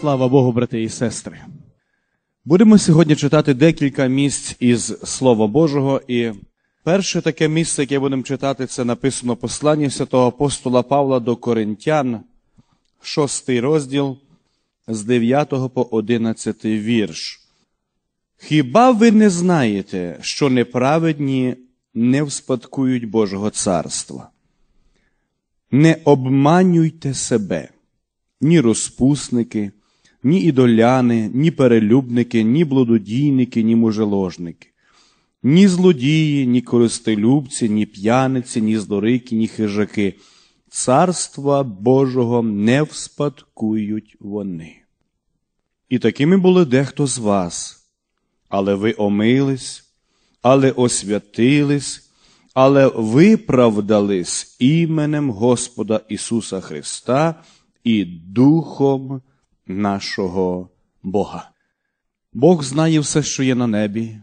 Слава Богу, брати і сестри. Будемо сьогодні читати декілька місць із Слова Божого. І перше таке місце, яке будемо читати, це написано послання святого апостола Павла до Коринтян, шостий розділ з 9 по 11 вірш. Хіба ви не знаєте, що неправедні не вспадкують Божого царства? Не обманюйте себе, ні розпусники, ні ідоляни, ні перелюбники, ні блудодійники, ні мужеложники, ні злодії, ні користолюбці, ні п'яниці, ні здорики, ні хижаки. Царства Божого не вспадкують вони. І такими були дехто з вас, але ви омились, але освятились, але виправдались іменем Господа Ісуса Христа і Духом нашого Бога. Бог знає все, що є на небі,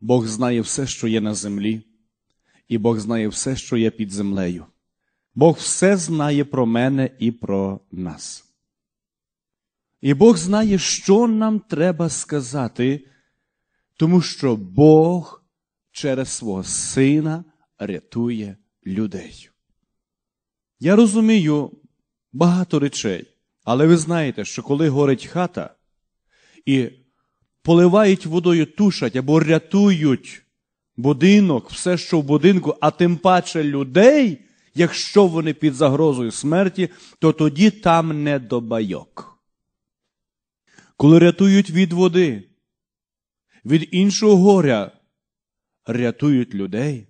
Бог знає все, що є на землі, і Бог знає все, що є під землею. Бог все знає про мене і про нас. І Бог знає, що нам треба сказати, тому що Бог через свого Сина рятує людей. Я розумію багато речей, але ви знаєте, що коли горить хата і поливають водою тушать або рятують будинок, все, що в будинку, а тим паче людей, якщо вони під загрозою смерті, то тоді там не до байок. Коли рятують від води, від іншого горя, рятують людей.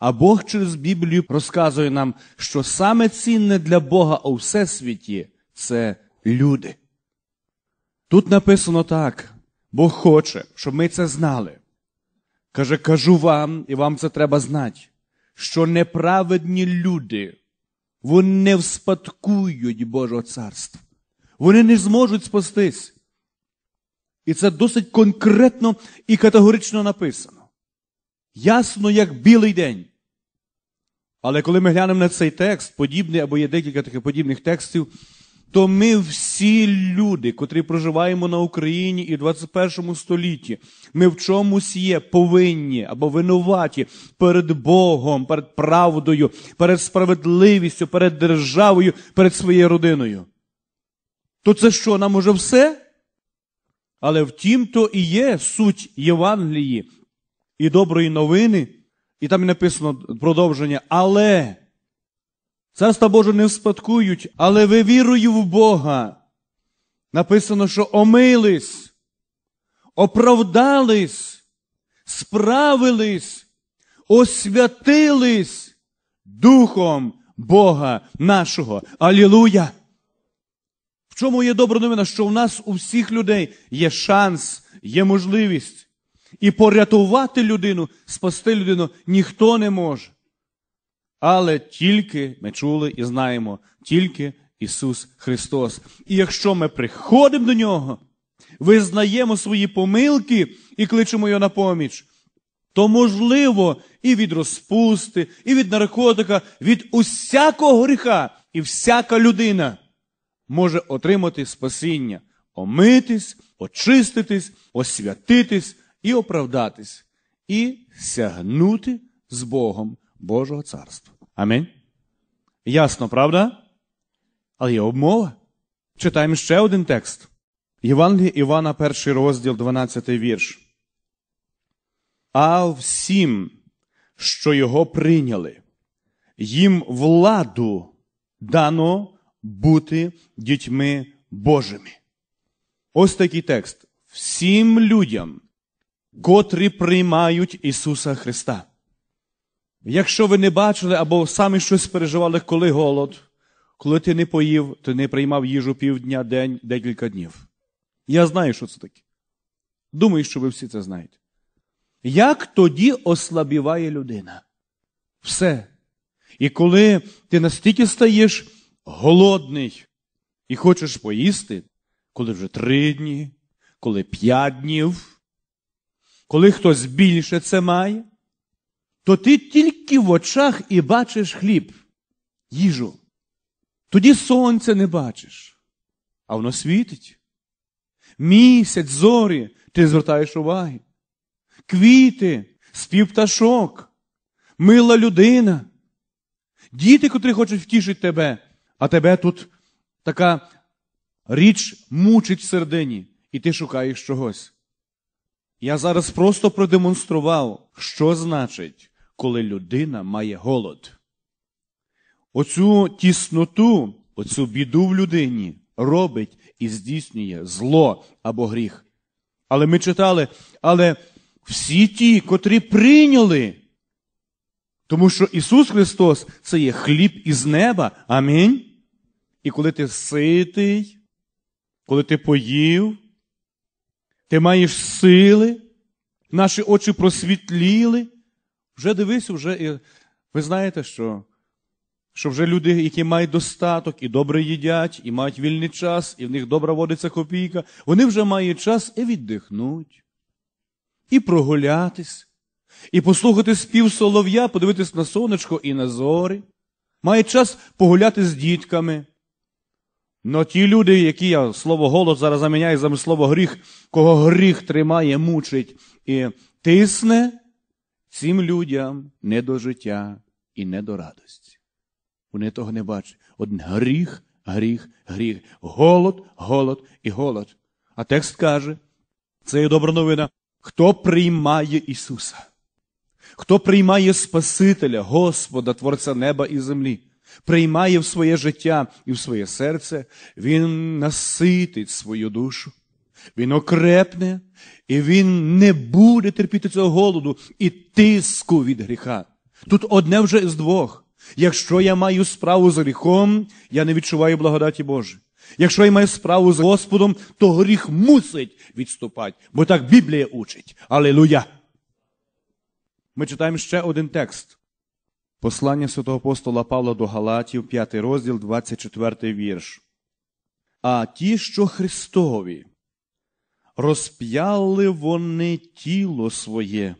А Бог через Біблію розказує нам, що саме цінне для Бога у всесвіті це люди. Тут написано так: Бог хоче, щоб ми це знали. Каже, кажу вам, і вам це треба знати, що неправедні люди, вони не вспадкують Божого царства. Вони не зможуть спастись. І це досить конкретно і категорично написано. Ясно, як білий день. Але коли ми глянемо на цей текст, подібний або є декілька таких подібних текстів, то ми всі люди, котрі проживаємо на Україні і в 21 столітті, ми в чомусь є повинні або винуваті перед Богом, перед правдою, перед справедливістю, перед державою, перед своєю родиною. То це що, нам уже все? Але втім, то і є суть Євангелії і доброї новини, і там і написано продовження, але царство Боже не вспадкують, але ви вірою в Бога. Написано, що омились, оправдались, справились, освятились Духом Бога нашого. Алілуя! В чому є добра новина? Що в нас у всіх людей є шанс, є можливість. І порятувати людину, спасти людину ніхто не може. Але тільки ми чули і знаємо, тільки Ісус Христос. І якщо ми приходимо до Нього, визнаємо свої помилки і кличемо Його на поміч, то можливо і від розпусти, і від наркотика, від усякого гріха, і всяка людина може отримати спасіння, омитись, очиститись, освятитись і оправдатись, і сягнути з Богом Божого царства. Амінь. Ясно, правда? Але є обмова. Читаємо ще один текст. Євангеліє Івана, перший розділ, 12 вірш. А всім, що його прийняли, їм владу дано бути дітьми Божими. Ось такий текст. Всім людям, котрі приймають Ісуса Христа. Якщо ви не бачили або самі щось переживали, коли голод, коли ти не поїв, ти не приймав їжу півдня, день, декілька днів. Я знаю, що це таке. Думаю, що ви всі це знаєте. Як тоді ослабіває людина? Все. І коли ти настільки стаєш голодний і хочеш поїсти, коли вже три дні, коли п'ять днів, коли хтось більше це має, то ти тільки в очах і бачиш хліб, їжу. Тоді сонця не бачиш, а воно світить. місяць, зорі, ти звертаєш уваги. Квіти, спів пташок, мила людина, діти, котрі хочуть втішити тебе, а тебе тут така річ мучить в і ти шукаєш чогось. Я зараз просто продемонстрував, що значить, коли людина має голод. Оцю тісноту, оцю біду в людині робить і здійснює зло або гріх. Але ми читали, але всі ті, котрі прийняли, тому що Ісус Христос це є хліб із неба. Амінь. І коли ти ситий, коли ти поїв, ти маєш сили, наші очі просвітліли, вже дивись, вже, ви знаєте, що що вже люди, які мають достаток і добре їдять, і мають вільний час, і в них добра водиться копійка, вони вже мають час і віддихнуть, і прогулятись, і послухати спів солов'я, подивитись на сонечко і на зорі, мають час погуляти з дітками. Но ті люди, які я слово голод зараз заміняю за слово гріх, кого гріх тримає, мучить і тисне, цим людям не до життя і не до радості. Вони того не бачать. Один гріх, гріх, гріх, голод, голод і голод. А текст каже: це є добра новина. Хто приймає Ісуса? Хто приймає Спасителя, Господа, Творця неба і землі? приймає в своє життя і в своє серце, він наситить свою душу, він окрепне, і він не буде терпіти цього голоду і тиску від гріха. Тут одне вже з двох. Якщо я маю справу з гріхом, я не відчуваю благодаті Божої. Якщо я маю справу з Господом, то гріх мусить відступати, бо так Біблія учить. Аллилуйя! Ми читаємо ще один текст. Послання святого апостола Павла до Галатів, 5 розділ, 24 вірш. А ті, що Христові, розп'яли вони тіло своє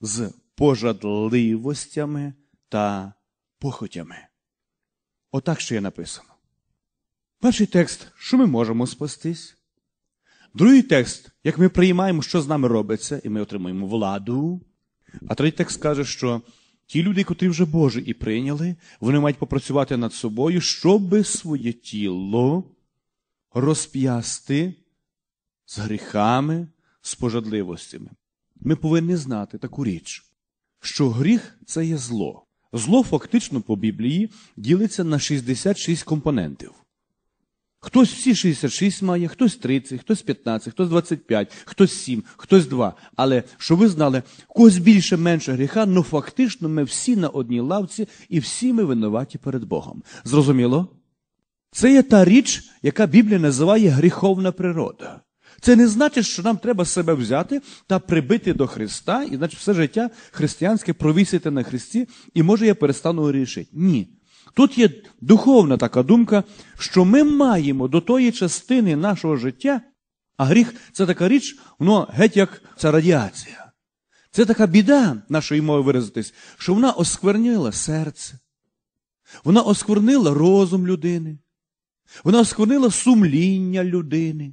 з пожадливостями та похотями. Отак ще є написано. Перший текст, що ми можемо спастись. Другий текст, як ми приймаємо, що з нами робиться, і ми отримуємо владу. А третій текст каже, що Ті люди, котрі вже Боже і прийняли, вони мають попрацювати над собою, щоб своє тіло розп'ясти з гріхами, з пожадливостями. Ми повинні знати таку річ, що гріх це є зло. Зло фактично по Біблії ділиться на 66 компонентів. Хтось всі 66 має, хтось 30, хтось 15, хтось 25, хтось 7, хтось 2. Але щоб ви знали, когось більше менше гріха, ну фактично ми всі на одній лавці і всі ми винуваті перед Богом. Зрозуміло? Це є та річ, яка Біблія називає гріховна природа. Це не значить, що нам треба себе взяти та прибити до Христа, і значить все життя християнське провісити на Христі, і може я перестану грішити. Ні. Тут є духовна така думка, що ми маємо до тої частини нашого життя, а гріх це така річ, воно геть як ця радіація. Це така біда нашої мови виразитись, що вона осквернила серце, вона осквернила розум людини, вона осквернила сумління людини.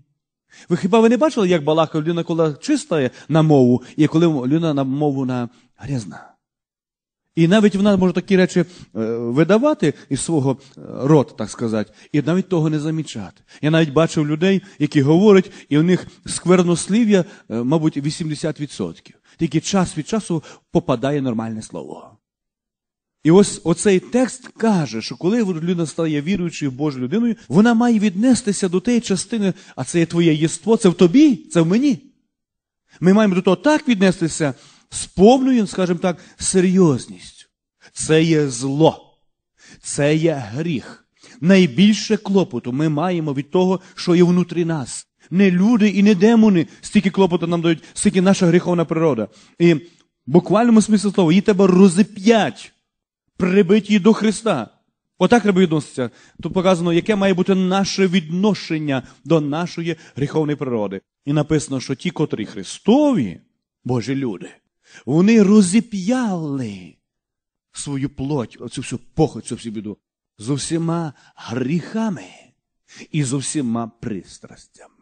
Ви хіба ви не бачили, як балака людина, коли чистає на мову, і коли людина на мову на грязна? І навіть вона може такі речі е, видавати із свого е, рота, так сказати, і навіть того не замічати. Я навіть бачив людей, які говорять, і у них сквернослів'я, е, мабуть, 80%. Тільки час від часу попадає нормальне слово. І ось оцей текст каже, що коли людина стає віруючою Божою людиною, вона має віднестися до тієї частини, а це є твоє єство, це в тобі, це в мені. Ми маємо до того так віднестися з повною, скажімо так, серйозністю. Це є зло, це є гріх. Найбільше клопоту ми маємо від того, що є внутрі нас. Не люди і не демони, стільки клопоту нам дають, стільки наша гріховна природа. І в буквальному смислі слова, її тебе розіп'ять, прибить її до Христа. Отак треба відноситися. Тут показано, яке має бути наше відношення до нашої гріховної природи. І написано, що ті, котрі Христові, Божі люди, вони розіп'яли свою плоть, оцю всю похоть, цю всю біду, з усіма гріхами і з усіма пристрастями.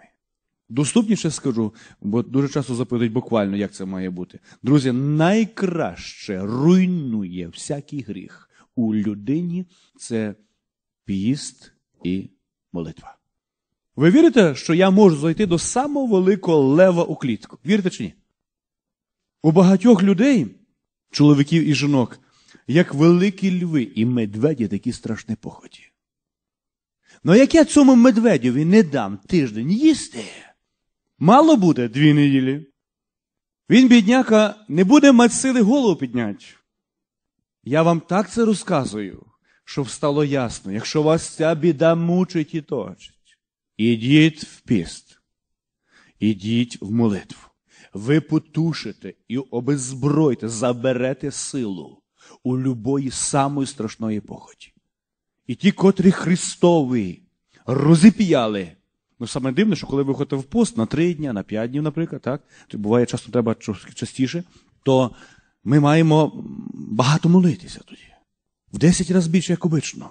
Доступніше скажу, бо дуже часто запитують буквально, як це має бути. Друзі, найкраще руйнує всякий гріх у людині це піст і молитва. Ви вірите, що я можу зайти до самого великого лева у клітку? Вірите чи ні? У багатьох людей, чоловіків і жінок, як великі льви і медведі такі страшні поході. Ну як я цьому медведєві не дам тиждень їсти, мало буде дві неділі. Він, бідняка, не буде мати сили голову підняти. Я вам так це розказую, щоб стало ясно, якщо вас ця біда мучить і точить, ідіть в піст, ідіть в молитву. Ви потушите і обеззбройте, заберете силу у любої самої страшної поході. І ті, котрі Христові розіп'яли. Ну, саме дивне, що коли ви ходите в пост на три дні, на п'ять днів, наприклад, так, буває часто треба частіше, то ми маємо багато молитися тоді. В 10 разів більше, як обично.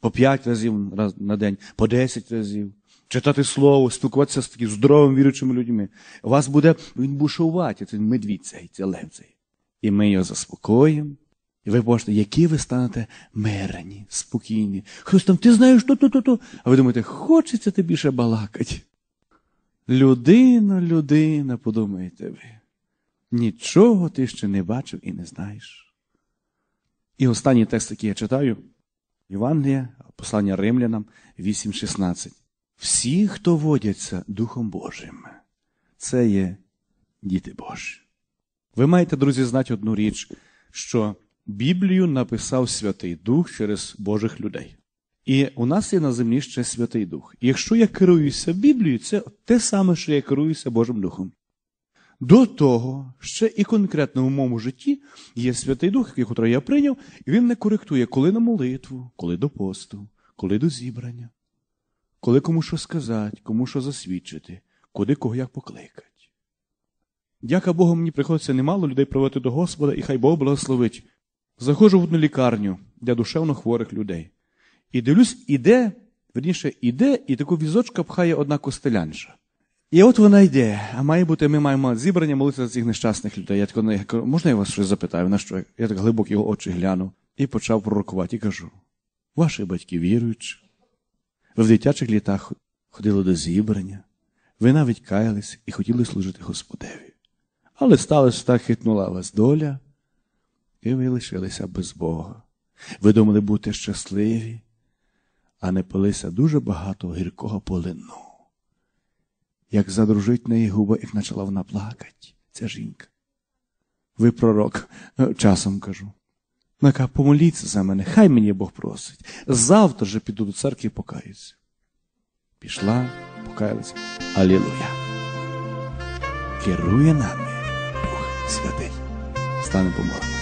По 5 разів на день, по 10 разів. Читати слово, спілкуватися з такими здоровими віруючими людьми. У вас буде він бушувати, цей медвідь цей, цей лев цей. І ми його заспокоїмо. І ви бачите, які ви станете мирні, спокійні. Хтось там, ти знаєш то, то, то, то. А ви думаєте, хочеться тобі ще балакати? Людина, людина, подумаєте ви. Нічого ти ще не бачив і не знаєш. І останній текст, який я читаю, Євангелія, послання римлянам 8.16. Всі, хто водяться Духом Божим, це є діти Божі. Ви маєте, друзі, знати одну річ, що Біблію написав Святий Дух через Божих людей. І у нас є на землі ще Святий Дух. І якщо я керуюся Біблією, це те саме, що я керуюся Божим Духом. До того, ще і конкретно в моєму житті є Святий Дух, який я прийняв, і він не коректує, коли на молитву, коли до посту, коли до зібрання, коли кому що сказати, кому що засвідчити, куди кого як покликати. Дяка Богу, мені приходиться немало людей проводити до Господа, і хай Бог благословить. Заходжу в одну лікарню для душевно хворих людей. І дивлюсь, іде, верніше, іде, і таку візочка пхає одна костелянша. І от вона йде, а має бути, ми маємо зібрання молитися за цих нещасних людей. Я так, можна я вас щось запитаю? На що? Я так глибоко його очі гляну і почав пророкувати і кажу: ваші батьки віруючі, ви в дитячих літах ходили до зібрання, ви навіть каялись і хотіли служити Господеві. Але сталося так, хитнула вас доля і ви лишилися без Бога. Ви думали бути щасливі, а не пилися дуже багато гіркого полину. Як задружить на її губи, як почала вона плакати, ця жінка. Ви пророк, е, часом кажу. Вона помоліться за мене, хай мені Бог просить. Завтра же піду до церкви і покаюся. Пішла, покаялася. Алілуя. Керує нами Дух Святий. Стане помолимось.